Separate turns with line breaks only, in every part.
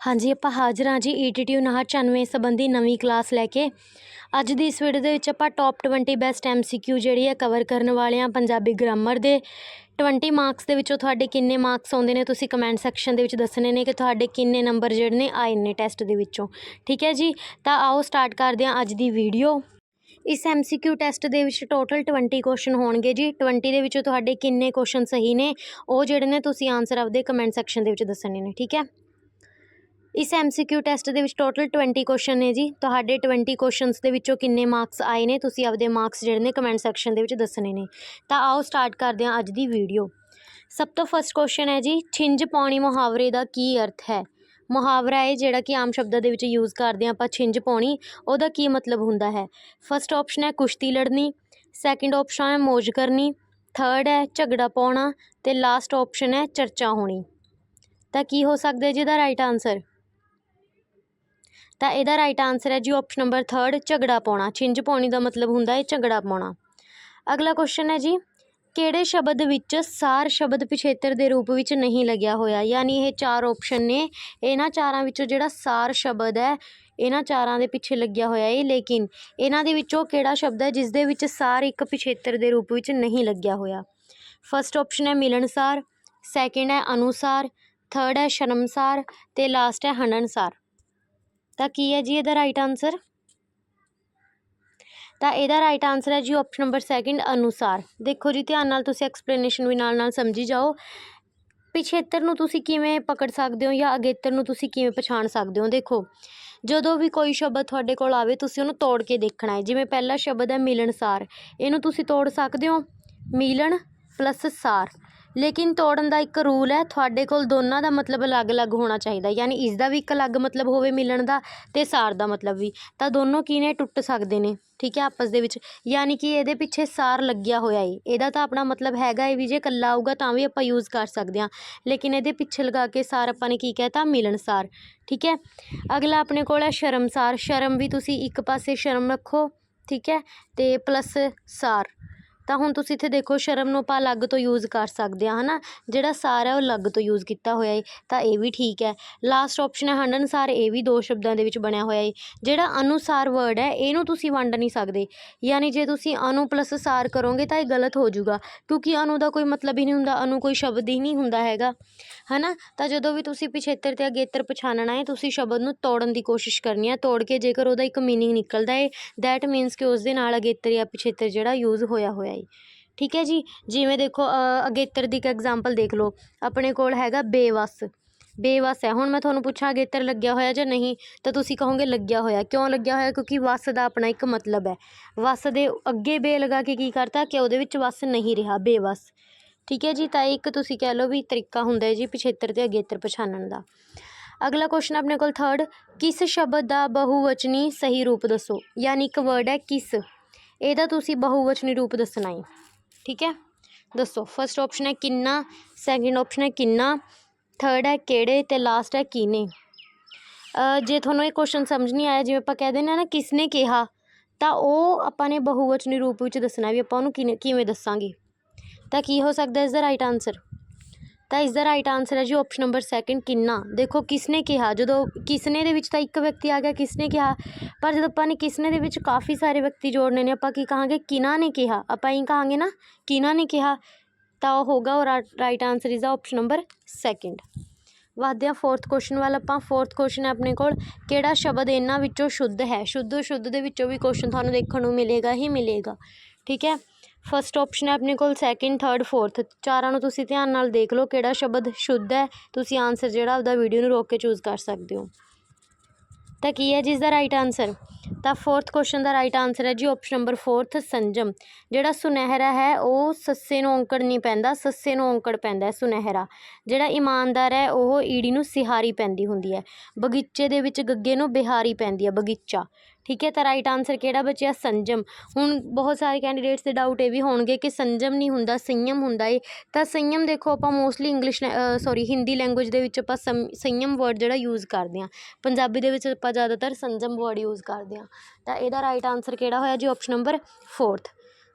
ਹਾਂਜੀ, ਆਪਾਂ ਹਾਜ਼ਰ ਹਾਂ ਜੀ ਈਟੀਟੀ 5994 ਸੰਬੰਧੀ ਨਵੀਂ ਕਲਾਸ ਲੈ ਕੇ। ਅੱਜ ਦੀ ਇਸ ਵੀਡੀਓ ਦੇ ਵਿੱਚ ਆਪਾਂ ਟੌਪ 20 ਬੈਸਟ ਐਮਸੀਕਿਊ ਜਿਹੜੀ ਹੈ ਕਵਰ ਕਰਨ ਵਾਲੇ ਹਾਂ ਪੰਜਾਬੀ ਗ੍ਰਾਮਰ ਦੇ। 20 ਮਾਰਕਸ ਦੇ ਵਿੱਚੋਂ ਤੁਹਾਡੇ ਕਿੰਨੇ ਮਾਰਕਸ ਆਉਂਦੇ ਨੇ ਤੁਸੀਂ ਕਮੈਂਟ ਸੈਕਸ਼ਨ ਦੇ ਵਿੱਚ ਦੱਸਣੇ ਨੇ ਕਿ ਤੁਹਾਡੇ ਕਿੰਨੇ ਨੰਬਰ ਜਿਹੜੇ ਨੇ ਆਏ ਨੇ ਟੈਸਟ ਦੇ ਵਿੱਚੋਂ। ਠੀਕ ਹੈ ਜੀ? ਤਾਂ ਆਓ ਸਟਾਰਟ ਕਰਦੇ ਹਾਂ ਅੱਜ ਦੀ ਵੀਡੀਓ ਇਸ ਐਮਸੀਕਿਊ ਟੈਸਟ ਦੇ ਵਿੱਚ ਟੋਟਲ 20 ਕੁਐਸਚਨ ਹੋਣਗੇ ਜੀ। 20 ਦੇ ਵਿੱਚੋਂ ਤੁਹਾਡੇ ਕਿੰਨੇ ਕੁਐਸਚਨ ਸਹੀ ਨੇ, ਉਹ ਜਿਹੜੇ ਨੇ ਤੁਸੀਂ ਆਨਸਰ ਆਪਦੇ ਕਮੈਂਟ ਸੈਕਸ਼ਨ ਦੇ ਵਿੱਚ ਦੱਸਣੇ ਨੇ, ਠੀਕ ਹੈ? ਇਸ ਐਮਸੀਕਿਊ ਟੈਸਟ ਦੇ ਵਿੱਚ ਟੋਟਲ 20 ਕੁਐਸਚਨ ਨੇ ਜੀ। ਤੁਹਾਡੇ 20 ਕੁਐਸਚਨਸ ਦੇ ਵਿੱਚੋਂ ਕਿੰਨੇ ਮਾਰਕਸ ਆਏ ਨੇ, ਤੁਸੀਂ ਆਪਦੇ ਮਾਰਕਸ ਜਿਹੜੇ ਨੇ ਕਮੈਂਟ ਸੈਕਸ਼ਨ ਦੇ ਵਿੱਚ ਦੱਸਣੇ ਨੇ। ਤਾਂ ਆਓ ਸਟਾਰਟ ਕਰਦੇ ਹਾਂ ਅੱਜ ਦੀ ਵੀਡੀਓ ਸਭ ਤੋਂ ਫਸਟ ਕੁਐਸਚਨ ਹੈ ਜੀ, ਛਿੰਝ ਪਾਉਣੀ ਮੁਹਾਵਰੇ ਦਾ ਕੀ ਅਰਥ ਹੈ? ਮੁਹਾਵਰਾ ਹੈ ਜਿਹੜਾ ਕਿ ਆਮ ਸ਼ਬਦਾਂ ਦੇ ਵਿੱਚ ਯੂਜ਼ ਕਰਦੇ ਹਾਂ ਆਪਾਂ, ਛਿੰਝ ਪਾਉਣੀ, ਉਹਦਾ ਕੀ ਮਤਲਬ ਹੁੰਦਾ ਹੈ? ਫਸਟ ਆਪਸ਼ਨ ਹੈ ਕੁਸ਼ਤੀ ਲੜਨੀ ਸੈਕਿੰਡ ਆਪਸ਼ਨ ਹੈ ਮौज ਕਰਨੀ ਥਰਡ ਹੈ ਝਗੜਾ ਪਾਉਣਾ ਤੇ ਲਾਸਟ ਆਪਸ਼ਨ ਹੈ ਚਰਚਾ ਹੋਣੀ। ਤਾਂ ਕੀ ਹੋ ਸਕਦਾ ਹੈ ਜੀ ਇਹਦਾ ਰਾਈਟ ਆਨਸਰ ਤਾਂ ਇਹਦਾ ਰਾਈਟ ਆਨਸਰ ਹੈ ਜੀ ਆਪਸ਼ਨ ਨੰਬਰ 3 ਝਗੜਾ ਪਾਉਣਾ, ਛਿੰਝ ਪਾਉਣੀ ਦਾ ਮਤਲਬ ਹੁੰਦਾ ਹੈ ਝਗੜਾ ਪਾਉਣਾ। ਅਗਲਾ ਕੁਐਸਚਨ ਹੈ ਜੀ ਕਿਹੜੇ ਸ਼ਬਦ ਵਿੱਚ ਸਾਰ ਸ਼ਬਦ ਪਿਛੇਤਰ ਦੇ ਰੂਪ ਵਿੱਚ ਨਹੀਂ ਲੱਗਿਆ ਹੋਇਆ? ਯਾਨੀ ਇਹ ਚਾਰ ਆਪਸ਼ਨ ਨੇ। ਇਹਨਾਂ ਚਾਰਾਂ ਵਿੱਚੋਂ ਜਿਹੜਾ ਸਾਰ ਸ਼ਬਦ ਹੈ, ਇਹਨਾਂ ਚਾਰਾਂ ਦੇ ਪਿੱਛੇ ਲੱਗਿਆ ਹੋਇਆ ਏ ਲੇਕਿਨ ਇਹਨਾਂ ਦੇ ਵਿੱਚੋਂ ਕਿਹੜਾ ਸ਼ਬਦ ਹੈ ਜਿਸ ਦੇ ਵਿੱਚ ਸਾਰ ਇੱਕ ਪਿਛੇਤਰ ਦੇ ਰੂਪ ਵਿੱਚ ਨਹੀਂ ਲੱਗਿਆ ਹੋਇਆ? ਫਸਟ ਆਪਸ਼ਨ ਹੈ ਮਿਲਣਸਾਰ ਸੈਕਿੰਡ ਹੈ ਅਨੁਸਾਰ ਥਰਡ ਹੈ ਸ਼ਰਮਸਾਰ ਤੇ ਲਾਸਟ ਹੈ ਹੰਡਣਸਾਰ ਤਾਂ ਕੀ ਹੈ ਜੀ ਇਹਦਾ ਰਾਈਟ ਆਨਸਰ ਤਾਂ ਇਹਦਾ ਰਾਈਟ ਆਨਸਰ ਹੈ ਜੀ ਆਪਸ਼ਨ ਨੰਬਰ ਸੈਕਿੰਡ ਅਨੁਸਾਰ। ਦੇਖੋ ਜੀ, ਧਿਆਨ ਨਾਲ ਤੁਸੀਂ ਐਕਸਪਲੇਨੇਸ਼ਨ ਵੀ ਨਾਲ ਨਾਲ ਸਮਝੀ ਜਾਓ। ਪਿਛੇਤਰ ਨੂੰ ਤੁਸੀਂ ਕਿਵੇਂ ਪਕੜ ਸਕਦੇ ਹੋ ਜਾਂ ਅਗੇਤਰ ਨੂੰ ਤੁਸੀਂ ਕਿਵੇਂ ਪਛਾਣ ਸਕਦੇ ਹੋ? ਦੇਖੋ, ਜਦੋਂ ਵੀ ਕੋਈ ਸ਼ਬਦ ਤੁਹਾਡੇ ਕੋਲ ਆਵੇ, ਤੁਸੀਂ ਉਹਨੂੰ ਤੋੜ ਕੇ ਦੇਖਣਾ ਹੈ। ਜਿਵੇਂ ਪਹਿਲਾ ਸ਼ਬਦ ਹੈ ਮਿਲਣਸਾਰ। ਇਹਨੂੰ ਤੁਸੀਂ ਤੋੜ ਸਕਦੇ ਹੋ? ਮਿਲਣ ਪਲੱਸ ਸਾਰ। ਲੇਕਿਨ ਤੋੜਨ ਦਾ ਇੱਕ ਰੂਲ ਹੈ, ਤੁਹਾਡੇ ਕੋਲ ਦੋਨਾਂ ਦਾ ਮਤਲਬ ਅਲੱਗ-ਅਲੱਗ ਹੋਣਾ ਚਾਹੀਦਾ। ਯਾਨੀ ਇਸ ਦਾ ਵੀ ਇੱਕ ਅਲੱਗ ਮਤਲਬ ਹੋਵੇ ਮਿਲਣ ਦਾ ਅਤੇ ਸਾਰ ਦਾ ਮਤਲਬ ਵੀ। ਤਾਂ ਦੋਨੋਂ ਕੀ ਨੇ ਟੁੱਟ ਸਕਦੇ ਨੇ? ਠੀਕ ਹੈ, ਆਪਸ ਦੇ ਵਿੱਚ। ਯਾਨੀ ਕਿ ਇਹਦੇ ਪਿੱਛੇ ਸਾਰ ਲੱਗਿਆ ਹੋਇਆ ਏ। ਇਹਦਾ ਤਾਂ ਆਪਣਾ ਮਤਲਬ ਹੈਗਾ ਏ ਵੀ ਜੇ ਇਕੱਲਾ ਆਊਗਾ ਤਾਂ ਵੀ ਆਪਾਂ ਯੂਜ਼ ਕਰ ਸਕਦੇ ਹਾਂ। ਲੇਕਿਨ ਇਹਦੇ ਪਿੱਛੇ ਲਗਾ ਕੇ ਸਾਰ ਆਪਾਂ ਨੇ ਕੀ ਕਹਿਤਾ? ਮਿਲਣਸਾਰ ਠੀਕ ਹੈ? ਅਗਲਾ ਆਪਣੇ ਕੋਲ ਹੈ ਸ਼ਰਮਸਾਰ ਸ਼ਰਮ ਵੀ ਤੁਸੀਂ ਇੱਕ ਪਾਸੇ ਸ਼ਰਮ ਰੱਖੋ। ਠੀਕ ਹੈ? ਅਤੇ ਪਲੱਸ ਸਾਰ। ਤਾਂ ਹੁਣ ਤੁਸੀਂ ਇੱਥੇ ਦੇਖੋ, ਸ਼ਰਮ ਨੂੰ ਆਪਾਂ ਅਲੱਗ ਤੋਂ ਯੂਜ਼ ਕਰ ਸਕਦੇ ਹਾਂ ਹੈ ਨਾ ਜਿਹੜਾ ਸਾਰ ਹੈ ਉਹ ਅਲੱਗ ਤੋਂ ਯੂਜ਼ ਕੀਤਾ ਹੋਇਆ ਹੈ ਤਾਂ ਇਹ ਵੀ ਠੀਕ ਹੈ। ਲਾਸਟ ਆਪਸ਼ਨ ਹੈ ਹੰਡ ਅਨੁਸਾਰ ਇਹ ਵੀ ਦੋ ਸ਼ਬਦਾਂ ਦੇ ਵਿੱਚ ਬਣਿਆ ਹੋਇਆ ਹੈ ਜਿਹੜਾ ਅਨੁਸਾਰ ਵਰਡ ਹੈ, ਇਹਨੂੰ ਤੁਸੀਂ ਵੰਡ ਨਹੀਂ ਸਕਦੇ। ਯਾਨੀ ਜੇ ਤੁਸੀਂ ਅਨੂ ਪਲੱਸ ਸਾਰ ਕਰੋਗੇ, ਤਾਂ ਇਹ ਗਲਤ ਹੋ ਜਾਊਗਾ। ਕਿਉਂਕਿ ਅਨੂ ਦਾ ਕੋਈ ਮਤਲਬ ਹੀ ਨਹੀਂ ਹੁੰਦਾ, ਅਨੂ ਕੋਈ ਸ਼ਬਦ ਹੀ ਨਹੀਂ ਹੁੰਦਾ ਹੈਗਾ। ਹੈ ਨਾ ਤਾਂ ਜਦੋਂ ਵੀ ਤੁਸੀਂ ਪਿਛੇਤਰ ਤੇ ਅਗੇਤਰ ਪਛਾਣਨਾ ਹੈ ਤੁਸੀਂ ਸ਼ਬਦ ਨੂੰ ਤੋੜਨ ਦੀ ਕੋਸ਼ਿਸ਼ ਕਰਨੀ ਹੈ ਤੋੜ ਕੇ ਜੇਕਰ ਉਹਦਾ ਇੱਕ ਮੀਨਿੰਗ ਨਿਕਲਦਾ ਹੈ ਦੈਟ ਮੀਨਸ ਕਿ ਉਸ ਦੇ ਨਾਲ ਅਗੇਤਰ ਜਾਂ ਪਿਛੇਤਰ ਜਿਹੜਾ ਯੂਜ਼ ਹੋਇਆ ਹੋਇਆ ਹੈ ਠੀਕ ਹੈ ਜੀ? ਜਿਵੇਂ ਦੇਖੋ ਅਗੇਤਰ ਦੀ ਇੱਕ ਐਗਜ਼ਾਮਪਲ ਦੇਖ ਲਓ। ਆਪਣੇ ਕੋਲ ਹੈਗਾ ਬੇਵਸ। ਬੇਵਸ ਹੈ। ਹੁਣ ਮੈਂ ਤੁਹਾਨੂੰ ਪੁੱਛਾਂ, ਅਗੇਤਰ ਲੱਗਿਆ ਹੋਇਆ ਜਾਂ ਨਹੀਂ? ਤਾਂ ਤੁਸੀਂ ਕਹੋਗੇ ਲੱਗਿਆ ਹੋਇਆ। ਕਿਉਂ ਲੱਗਿਆ ਹੋਇਆ? ਕਿਉਂਕਿ ਵਸ ਦਾ ਆਪਣਾ ਇੱਕ ਮਤਲਬ ਹੈ। ਵਸ ਦੇ ਅੱਗੇ ਬੇ ਲਗਾ ਕੇ ਕੀ ਕਰਤਾ? ਕਿ ਉਹਦੇ ਵਿੱਚ ਵਸ ਨਹੀਂ ਰਿਹਾ। ਬੇਵਸ। ਠੀਕ ਹੈ ਜੀ? ਤਾਂ ਇਹ ਇੱਕ ਤੁਸੀਂ ਕਹਿ ਲਓ ਵੀ ਤਰੀਕਾ ਹੁੰਦਾ ਹੈ ਜੀ ਪਿਛੇਤਰ ਤੇ ਅਗੇਤਰ ਪਛਾਣਨ ਦਾ। ਅਗਲਾ ਕੁਐਸਚਨ ਆਪਣੇ ਕੋਲ ਥਰਡ ਕਿਸ ਸ਼ਬਦ ਦਾ ਬਹੁਵਚਨੀ ਸਹੀ ਰੂਪ ਦੱਸੋ? ਯਾਨੀ ਇੱਕ ਵਰਡ ਹੈ ਕਿਸ। ਇਹਦਾ ਤੁਸੀਂ ਬਹੁਵਚਨੀ ਰੂਪ ਦੱਸਣਾ ਹੈ। ਠੀਕ ਹੈ? ਦੱਸੋ ਫਸਟ ਆਪਸ਼ਨ ਹੈ ਕਿੰਨਾ ਸੈਕਿੰਡ ਆਪਸ਼ਨ ਹੈ ਕਿੰਨਾ ਥਰਡ ਹੈ ਕਿਹੜੇ ਤੇ ਲਾਸਟ ਹੈ ਕਿਨੇ ਅ, ਜੇ ਤੁਹਾਨੂੰ ਇਹ ਕੁਐਸਚਨ ਸਮਝ ਨਹੀਂ ਆਇਆ ਜਿਵੇਂ ਆਪਾਂ ਕਹਿ ਦਿੰਦੇ ਹਾਂ ਨਾ ਕਿਸਨੇ ਕਿਹਾ ਤਾਂ ਉਹ ਆਪਾਂ ਨੇ ਬਹੁਵਚਨੀ ਰੂਪ ਵਿੱਚ ਦੱਸਣਾ ਵੀ ਆਪਾਂ ਉਹਨੂੰ ਕਿਨੇ ਕਿਵੇਂ ਦੱਸਾਂਗੇ। ਤਾਂ ਕੀ ਹੋ ਸਕਦਾ ਇਸ ਦਾ ਰਾਈਟ ਆਨਸਰ ਤਾਂ ਇਸ ਦਾ ਰਾਈਟ ਆਨਸਰ ਹੈ ਜੀ ਆਪਸ਼ਨ ਨੰਬਰ ਸੈਕਿੰਡ ਕਿੰਨਾ। ਦੇਖੋ ਕਿਸਨੇ ਕਿਹਾ, ਜਦੋਂ ਕਿਸਨੇ ਦੇ ਵਿੱਚ ਤਾਂ ਇੱਕ ਵਿਅਕਤੀ ਆ ਗਿਆ, ਕਿਸਨੇ ਕਿਹਾ? ਪਰ ਜਦੋਂ ਆਪਾਂ ਨੇ ਕਿਸਨੇ ਦੇ ਵਿੱਚ ਕਾਫੀ ਸਾਰੇ ਵਿਅਕਤੀ ਜੋੜਨੇ ਨੇ, ਆਪਾਂ ਕੀ ਕਹਾਂਗੇ? ਕਿਨਾ ਨੇ ਕਿਹਾ? ਆਪਾਂ ਇਹ ਕਹਾਂਗੇ ਨਾ, ਕਿਨਾ ਨੇ ਕਿਹਾ? ਤਾਂ ਉਹ ਹੋਗਾ ਉਹ right answer is the option number second ਵਧਦੇ ਹਾਂ ਫੋਰਥ ਕੁਐਸਚਨ ਵੱਲ, ਆਪਾਂ ਫੋਰਥ ਕੁਐਸਚਨ ਹੈ ਆਪਣੇ ਕੋਲ। ਕਿਹੜਾ ਸ਼ਬਦ ਇਹਨਾਂ ਵਿੱਚੋਂ ਸ਼ੁੱਧ ਹੈ? ਸ਼ੁੱਧ ਸ਼ੁੱਧ ਦੇ ਵਿੱਚੋਂ ਵੀ ਕੁਐਸਚਨ ਤੁਹਾਨੂੰ ਦੇਖਣ ਨੂੰ ਮਿਲੇਗਾ, ਹੀ ਮਿਲੇਗਾ। ਠੀਕ ਹੈ? ਫਸਟ ਆਪਸ਼ਨ ਹੈ ਆਪਣੇ ਕੋਲ ਸੈਕਿੰਡ ਥਰਡ ਫੋਰਥ ਚਾਰਾਂ ਨੂੰ ਤੁਸੀਂ ਧਿਆਨ ਨਾਲ ਦੇਖ ਲਓ ਕਿਹੜਾ ਸ਼ਬਦ ਸ਼ੁੱਧ ਹੈ। ਤੁਸੀਂ ਆਨਸਰ ਜਿਹੜਾ ਆਪਦਾ ਵੀਡੀਓ ਨੂੰ ਰੋਕ ਕੇ ਚੂਜ਼ ਕਰ ਸਕਦੇ ਹੋ। ਤਾਂ ਕੀ ਹੈ ਜਿਸ ਦਾ ਰਾਈਟ ਆਨਸਰ ਤਾਂ ਫੋਰਥ ਕੁਐਸਚਨ ਦਾ ਰਾਈਟ ਆਨਸਰ ਹੈ ਜੀ ਆਪਸ਼ਨ ਨੰਬਰ ਫੋਰਥ ਸੰਜਮ। ਜਿਹੜਾ ਸੁਨਹਿਰਾ ਹੈ, ਉਹ ਸੱਸੇ ਨੂੰ ਔਂਕੜ ਨਹੀਂ ਪੈਂਦਾ, ਸੱਸੇ ਨੂੰ ਔਂਕੜ ਪੈਂਦਾ ਸੁਨਹਿਰਾ। ਜਿਹੜਾ ਇਮਾਨਦਾਰ ਹੈ, ਉਹ ਈੜੀ ਨੂੰ ਸਿਹਾਰੀ ਪੈਂਦੀ ਹੁੰਦੀ ਹੈ। ਬਗੀਚੇ ਦੇ ਵਿੱਚ ਗੱਗੇ ਨੂੰ ਬਿਹਾਰੀ ਪੈਂਦੀ ਹੈ, ਬਗੀਚਾ। ਠੀਕ ਹੈ, ਤਾਂ ਰਾਈਟ ਆਨਸਰ ਕਿਹੜਾ ਬਚਿਆ? ਸੰਜਮ। ਹੁਣ ਬਹੁਤ ਸਾਰੇ ਕੈਂਡੀਡੇਟਸ ਦੇ ਡਾਊਟ ਇਹ ਵੀ ਹੋਣਗੇ ਕਿ ਸੰਜਮ ਨਹੀਂ ਹੁੰਦਾ, ਸੰਯਮ ਹੁੰਦਾ ਏ। ਤਾਂ ਸੰਯਮ ਦੇਖੋ, ਆਪਾਂ mostly English sorry Hindi language ਦੇ ਵਿੱਚ ਆਪਾਂ ਸੰਯਮ ਵਰਡ ਜਿਹੜਾ ਯੂਜ਼ ਕਰਦੇ ਹਾਂ। ਪੰਜਾਬੀ ਦੇ ਵਿੱਚ ਆਪਾਂ ਜ਼ਿਆਦਾਤਰ ਸੰਜਮ ਵਰਡ ਯੂਜ਼ ਕਰਦੇ ਹਾਂ। ਤਾਂ ਇਹਦਾ ਰਾਈਟ ਆਨਸਰ ਕਿਹੜਾ ਹੋਇਆ ਜੀ? ਆਪਸ਼ਨ ਨੰਬਰ ਫੋਰਥ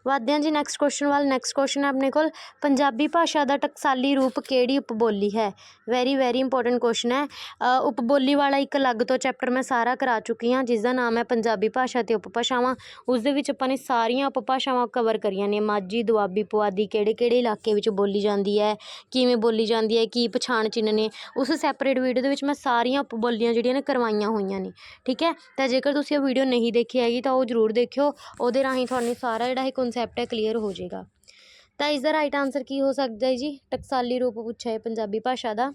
ਵਧਦੇ ਹਾਂ ਜੀ ਨੈਕਸਟ ਕੁਐਸਚਨ ਵੱਲ ਨੈਕਸਟ ਕੁਐਸਚਨ ਹੈ ਆਪਣੇ ਕੋਲ। ਪੰਜਾਬੀ ਭਾਸ਼ਾ ਦਾ ਟਕਸਾਲੀ ਰੂਪ ਕਿਹੜੀ ਉਪਬੋਲੀ ਹੈ? ਵੈਰੀ ਵੈਰੀ ਇੰਪੋਰਟੈਂਟ ਕੁਐਸਚਨ ਹੈ। ਅ, ਉਪਬੋਲੀ ਵਾਲਾ ਇੱਕ ਅਲੱਗ ਤੋਂ ਚੈਪਟਰ ਮੈਂ ਸਾਰਾ ਕਰਾ ਚੁੱਕੀ ਹਾਂ ਜਿਸ ਦਾ ਨਾਮ ਹੈ ਪੰਜਾਬੀ ਭਾਸ਼ਾ ਤੇ ਉਪਭਾਸ਼ਾਵਾਂ। ਉਸ ਦੇ ਵਿੱਚ ਆਪਾਂ ਨੇ ਸਾਰੀਆਂ ਉਪਭਾਸ਼ਾਵਾਂ ਕਵਰ ਕਰੀਆਂ ਨੇ। ਮਾਝੀ ਦੁਆਬੀ ਪੁਆਧੀ ਕਿਹੜੇ ਕਿਹੜੇ ਇਲਾਕੇ ਵਿੱਚ ਬੋਲੀ ਜਾਂਦੀ ਹੈ? ਕਿਵੇਂ ਬੋਲੀ ਜਾਂਦੀ ਹੈ? ਕੀ ਪਛਾਣ ਚਿੰਨ੍ਹ ਨੇ? ਉਸ ਸੈਪਰੇਟ ਵੀਡੀਓ ਦੇ ਵਿੱਚ ਮੈਂ ਸਾਰੀਆਂ ਉਪਬੋਲੀਆਂ ਜਿਹੜੀਆਂ ਨੇ ਕਰਵਾਈਆਂ ਹੋਈਆਂ ਨੇ। ਠੀਕ ਹੈ? ਤਾਂ ਜੇਕਰ ਤੁਸੀਂ ਉਹ ਵੀਡੀਓ ਨਹੀਂ ਦੇਖੀ ਹੈਗੀ ਤਾਂ ਉਹ ਜ਼ਰੂਰ ਦੇਖਿਓ। ਉਹਦੇ ਰਾਹੀਂ ਤੁਹਾਨੂੰ ਸਾਰਾ ਜਿਹੜਾ ਇਹ ਕਨਸੈਪਟ ਹੈ ਕਲੀਅਰ ਹੋ ਜਾਏਗਾ। ਤਾਂ ਇਸ ਦਾ ਰਾਈਟ ਆਨਸਰ ਕੀ ਹੋ ਸਕਦਾ ਹੈ ਜੀ? ਟਕਸਾਲੀ ਰੂਪ ਪੁੱਛਿਆ ਹੈ ਪੰਜਾਬੀ ਭਾਸ਼ਾ ਦਾ।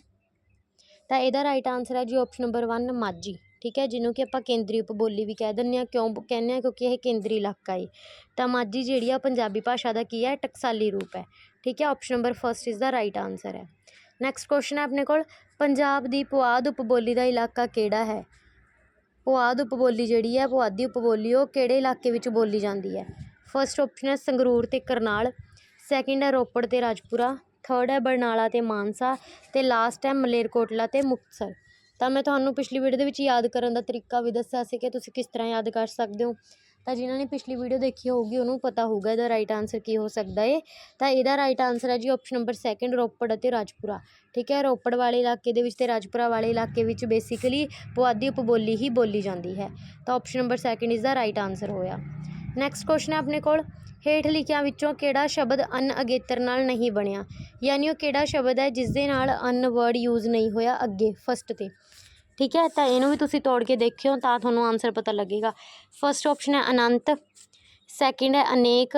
ਤਾਂ ਇਹਦਾ ਰਾਈਟ ਆਨਸਰ ਹੈ ਜੀ ਆਪਸ਼ਨ ਨੰਬਰ 1 ਮਾਝੀ। ਠੀਕ ਹੈ, ਜਿਹਨੂੰ ਕਿ ਆਪਾਂ ਕੇਂਦਰੀ ਉਪ ਬੋਲੀ ਵੀ ਕਹਿ ਦਿੰਦੇ ਹਾਂ, ਕਿਉਂ ਕਹਿੰਦੇ ਹਾਂ, ਕਿਉਂਕਿ ਇਹ ਕੇਂਦਰੀ ਇਲਾਕਾ ਹੈ ਤਾਂ ਮਾਝੀ ਜਿਹੜੀ ਆ, ਪੰਜਾਬੀ ਭਾਸ਼ਾ ਦਾ ਕੀ ਹੈ? ਟਕਸਾਲੀ ਰੂਪ ਹੈ। ਠੀਕ ਹੈ option number first is the right answer ਹੈ। ਨੈਕਸਟ ਕੁਐਸਚਨ ਹੈ ਆਪਣੇ ਕੋਲ, ਪੰਜਾਬ ਦੀ ਪੁਆਧ ਉਪਬੋਲੀ ਦਾ ਇਲਾਕਾ ਕਿਹੜਾ ਹੈ? ਪੁਆਧ ਉਪਬੋਲੀ ਜਿਹੜੀ ਹੈ, ਪੁਆਧੀ ਉਪਬੋਲੀ ਉਹ ਕਿਹੜੇ ਇਲਾਕੇ ਵਿੱਚ ਬੋਲੀ ਜਾਂਦੀ ਹੈ? ਫਸਟ ਆਪਸ਼ਨ ਹੈ ਸੰਗਰੂਰ ਅਤੇ ਕਰਨਾਲ ਸੈਕਿੰਡ ਹੈ ਰੋਪੜ ਅਤੇ ਰਾਜਪੁਰਾ ਥਰਡ ਹੈ ਬਰਨਾਲਾ ਅਤੇ ਮਾਨਸਾ ਅਤੇ ਲਾਸਟ ਹੈ ਮਲੇਰਕੋਟਲਾ ਅਤੇ ਮੁਕਤਸਰ। ਤਾਂ ਮੈਂ ਤੁਹਾਨੂੰ ਪਿਛਲੀ ਵੀਡੀਓ ਦੇ ਵਿੱਚ ਯਾਦ ਕਰਨ ਦਾ ਤਰੀਕਾ ਵੀ ਦੱਸਿਆ ਸੀ ਕਿ ਤੁਸੀਂ ਕਿਸ ਤਰ੍ਹਾਂ ਯਾਦ ਕਰ ਸਕਦੇ ਹੋ। ਤਾਂ ਜਿਨ੍ਹਾਂ ਨੇ ਪਿਛਲੀ ਵੀਡੀਓ ਦੇਖੀ ਹੋਊਗੀ, ਉਹਨੂੰ ਪਤਾ ਹੋਊਗਾ ਇਹਦਾ ਰਾਈਟ ਆਨਸਰ ਕੀ ਹੋ ਸਕਦਾ ਹੈ ਤਾਂ ਇਹਦਾ ਰਾਈਟ ਆਨਸਰ ਹੈ ਜੀ ਆਪਸ਼ਨ ਨੰਬਰ ਸੈਕਿੰਡ ਰੋਪੜ ਅਤੇ ਰਾਜਪੁਰਾ। ਠੀਕ ਹੈ, ਰੋਪੜ ਵਾਲੇ ਇਲਾਕੇ ਦੇ ਵਿੱਚ ਤੇ ਰਾਜਪੁਰਾ ਵਾਲੇ ਇਲਾਕੇ ਵਿੱਚ ਬੇਸਿਕਲੀ ਪੁਆਧੀ ਉਪਬੋਲੀ ਹੀ ਬੋਲੀ ਜਾਂਦੀ ਹੈ। ਤਾਂ option number second is the right answer ਹੋਇਆ। ਨੈਕਸਟ ਕੁਐਸਚਨ ਹੈ ਆਪਣੇ ਕੋਲ। ਹੇਠ ਲਿਖਿਆਂ ਵਿੱਚੋਂ ਕਿਹੜਾ ਸ਼ਬਦ ਅਨ ਅਗੇਤਰ ਨਾਲ ਨਹੀਂ ਬਣਿਆ? ਯਾਨੀ ਉਹ ਕਿਹੜਾ ਸ਼ਬਦ ਹੈ ਜਿਸ ਦੇ ਨਾਲ ਅਨ ਵਰਡ ਯੂਜ਼ ਨਹੀਂ ਹੋਇਆ ਅੱਗੇ ਫਸਟ ਤੇ। ਠੀਕ ਹੈ, ਤਾਂ ਇਹਨੂੰ ਵੀ ਤੁਸੀਂ ਤੋੜ ਕੇ ਦੇਖਿਓ ਤਾਂ ਤੁਹਾਨੂੰ ਆਨਸਰ ਪਤਾ ਲੱਗੇਗਾ। ਫਸਟ ਆਪਸ਼ਨ ਹੈ ਅਨੰਤ ਸੈਕਿੰਡ ਹੈ ਅਨੇਕ